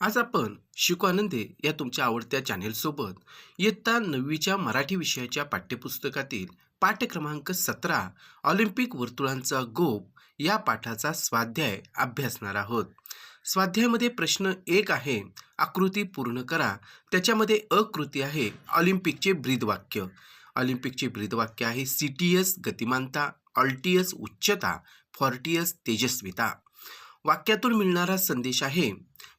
आज आपण शिकू आनंदे या तुमच्या आवडत्या चॅनेलसोबत इयत्ता नववीच्या मराठी विषयाच्या पाठ्यपुस्तकातील पाठ क्रमांक सतरा ऑलिम्पिक वर्तुळांचा गोप या पाठाचा स्वाध्याय अभ्यासणार आहोत. स्वाध्यायामध्ये प्रश्न एक आहे आकृती पूर्ण करा. त्याच्यामध्ये अकृती आहे ऑलिम्पिकचे ब्रीदवाक्य. ऑलिम्पिकचे ब्रीदवाक्य आहे सिटीएस गतिमानता ऑल्टीयस उच्चता फॉर्टियस तेजस्विता. वाक्यातून मिळणारा संदेश आहे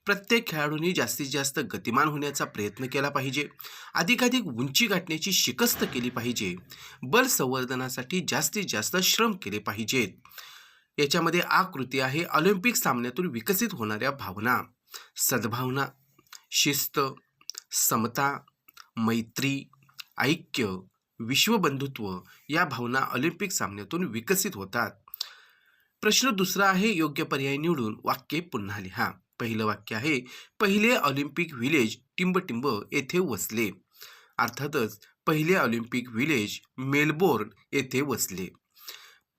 प्रत्येक खेळाडूंनी जास्तीत जास्त गतिमान होण्याचा प्रयत्न केला पाहिजे. अधिकाधिक उंची गाठण्याची शिकस्त केली पाहिजे. बल संवर्धनासाठी जास्तीत जास्त श्रम केले पाहिजेत. याच्यामध्ये आकृती आहे ऑलिम्पिक सामन्यातून विकसित होणाऱ्या भावना. सद्भावना शिस्त समता मैत्री ऐक्य विश्वबंधुत्व या भावना ऑलिम्पिक सामन्यातून विकसित होतात. प्रश्न दुसरा आहे योग्य पर्याय निवडून वाक्य पुन्हा लिहा. पहिलं वाक्य आहे पहिले ऑलिम्पिक व्हिलेज टिंबटिंब येथे वसले. अर्थातच पहिले ऑलिम्पिक व्हिलेज मेलबोर्न येथे वसले.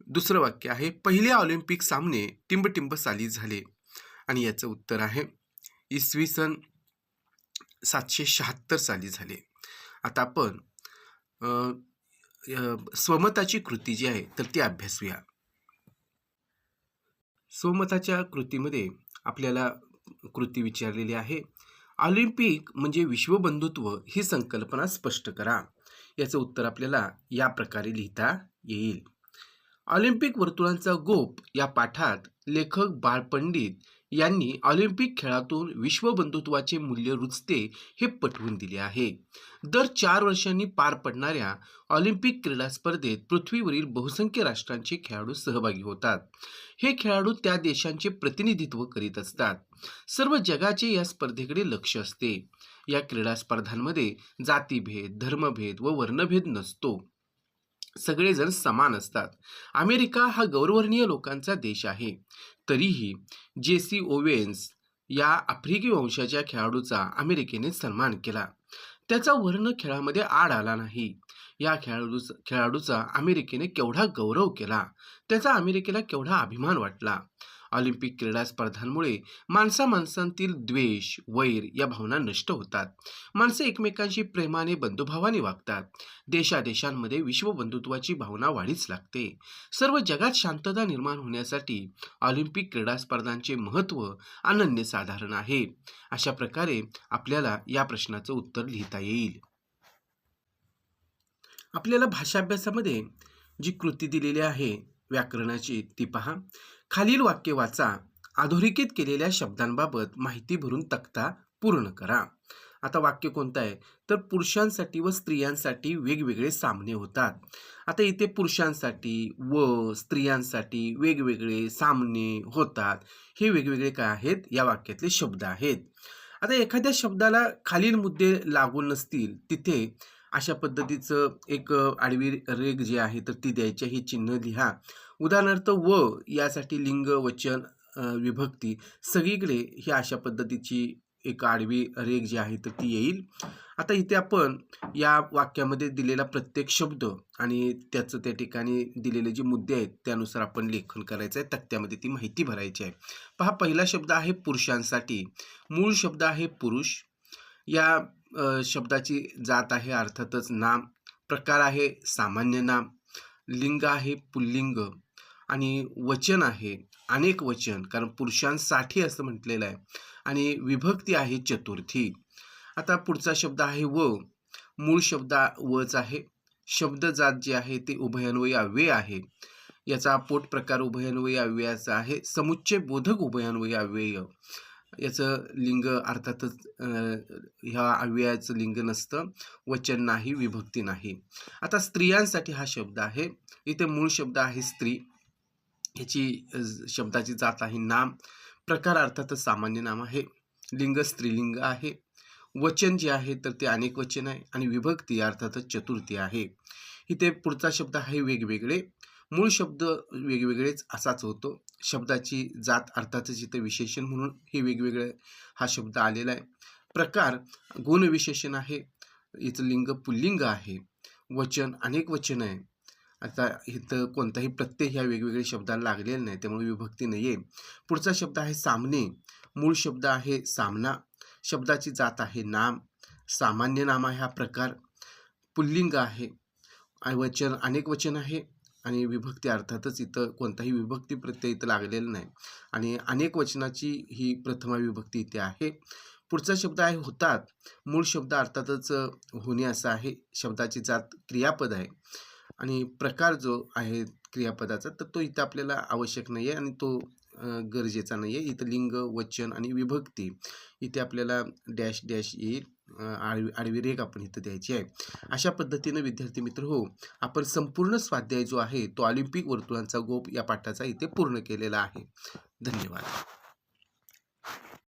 दुसरं वाक्य आहे पहिले ऑलिम्पिक सामने टिंबटिंब साली झाले. आणि याचं उत्तर आहे इसवी सन सातशे शहात्तर साली झाले. आता आपण स्वमताची कृती जी आहे तर ती अभ्यासूया. स्वमताच्या कृतीमध्ये आपल्याला कृती विचारलेली आहे. ऑलिम्पिक म्हणजे विश्वबंधुत्व ही संकल्पना स्पष्ट करा. याचं उत्तर आपल्याला या प्रकारे लिहिता येईल. ऑलिम्पिक वर्तुळांचा गोप या पाठात लेखक बाळपंडित यांनी ऑलिम्पिक खेळातून विश्वबंधुत्वाचे मूल्य रुचते हे पटवून दिले आहे. दर चार वर्षांनी पार पडणाऱ्या ऑलिम्पिक क्रीडा स्पर्धेत पृथ्वीवरील बहुसंख्य राष्ट्रांचे खेळाडू सहभागी होतात. हे खेळाडू त्या देशांचे प्रतिनिधित्व करीत असतात. सर्व जगाचे या स्पर्धेकडे लक्ष असते. या क्रीडा स्पर्धांमध्ये जातीभेद धर्मभेद व वर्णभेद नसतो. सगळेजण समान असतात. अमेरिका हा गौरवर्णीय लोकांचा देश आहे. तरीही जे सी ओवेन्स या आफ्रिकी वंशाच्या खेळाडूचा अमेरिकेने सन्मान केला. त्याचा वर्ण खेळामध्ये आड आला नाही. या खेळाडू खेळाडूचा अमेरिकेने केवढा गौरव केला त्याचा अमेरिकेला केवढा अभिमान वाटला. ऑलिम्पिक क्रीडा स्पर्धांमुळे माणसा माणसांतील द्वेष वैर या भावना नष्ट होतात. माणसं एकमेकांशी प्रेमाने बंधुभावाने वागतात. देशादेशांमध्ये विश्वबंधुत्वाची भावना वाढीच लागते. सर्व जगात शांतता निर्माण होण्यासाठी ऑलिम्पिक क्रीडा स्पर्धांचे महत्त्व अनन्यसाधारण आहे. अशा प्रकारे आपल्याला या प्रश्नाचं उत्तर लिहिता येईल. आपल्याला भाषाभ्यासामध्ये जी कृती दिलेली आहे व्याकरणाची ती पहा. खालील वाक्य वाचा. अधोरेखित केलेल्या शब्दांबाबत माहिती भरून तक्ता पूर्ण करा. आता वाक्य कोणतं आहे? तर पुरुषांसाठी व स्त्रियांसाठी वेगवेगळे सामने होतात. आता इथे पुरुषांसाठी व स्त्रियांसाठी वेगवेगळे सामने होतात. हे वेगवेगळे काय आहेत? या वाक्यातले शब्द आहेत. आता एखाद्या शब्दाला खालील मुद्दे लागून नसतील तिथे अशा पद्धतीचं एक आडवी रेग जी आहे तर ती द्यायची ही चिन्ह लिहा. उदाहरणार्थ व यासाठी लिंग वचन विभक्ती सगळीकडे ही अशा पद्धतीची एक आडवी रेग जी आहे तर ती येईल. आता इथे आपण या वाक्यामध्ये दिलेला प्रत्येक शब्द आणि त्याचं त्या ठिकाणी दिलेले जे मुद्दे आहेत त्यानुसार आपण लेखन करायचं आहे तक्त्यामध्ये ती माहिती भरायची आहे. पहा पहिला शब्द आहे पुरुषांसाठी. मूळ शब्द आहे पुरुष. या शब्दाची जात आहे अर्थातच नाम. प्रकार आहे सामान्य नाम. लिंग आहे पुल्लिंग. आणि वचन आहे अनेक वचन कारण पुरुषांसाठी असं म्हटलेलं आहे. आणि विभक्ती आहे चतुर्थी. आता पुढचा शब्द आहे व. मूळ शब्द वच आहे. शब्द जात जे आहे ते उभयान्वयी अव्यय आहे. याचा पोट प्रकार उभयान्वयी अव्ययाचा आहे. समुच्चय बोधक उभयान्वयी अव्यय. याचं लिंग अर्थातच ह्या अव्ययाचं लिंग नसतं. वचन नाही विभक्ती नाही. आता स्त्रियांसाठी हा शब्द आहे. इथे मूळ शब्द आहे स्त्री. ह्याची शब्दाची जात आहे नाम. प्रकार अर्थातच सामान्य नाम आहे. लिंग स्त्रीलिंग आहे. वचन जे आहे तर ते अनेक वचन आहे. आणि विभक्ती अर्थातच चतुर्थी आहे. इथे पुढचा शब्द आहे वेगवेगळे. मूळ शब्द वेगवेगळेच असाच होतो. शब्दाची जात अर्थातच इथं विशेषण म्हणून हे वेगवेगळे हा शब्द आलेला आहे. प्रकार गुणविशेषण आहे. इथं लिंग पुल्लिंग आहे. वचन अनेक वचन आहे. आता इथं कोणताही प्रत्यय ह्या वेगवेगळ्या शब्दाला लागलेला नाही त्यामुळे विभक्ती नाही आहे पुढचा शब्द आहे सामने. मूळ शब्द आहे सामना. शब्दाची जात आहे नाम. सामान्य नाम आहे हा प्रकार. पुल्लिंग आहे. वचन अनेक वचन आहे. आणि विभक्ती अर्थातच इथं कोणताही विभक्ती प्रत्यय इथं लागलेला नाही. आणि अनेक वचनाची ही प्रथमा विभक्ती इथे आहे. पुढचा शब्द आहे होतात. मूळ शब्द अर्थातच होणे असा आहे. शब्दाची जात क्रियापद आहे. आणि प्रकार जो आहे क्रियापदाचा तर तो इथं आपल्याला आवश्यक नाही आहे आणि तो गरजेचा नाही आहे इथं लिंग वचन आणि विभक्ती इथे आपल्याला डॅश डॅश येईल. आळवी आडवी रेख आपण इथं द्यायची आहे. अशा पद्धतीनं विद्यार्थी मित्र हो आपण संपूर्ण स्वाध्याय जो आहे तो ऑलिम्पिक वर्तुळांचा गोप या पाठाचा इथे पूर्ण केलेला आहे. धन्यवाद.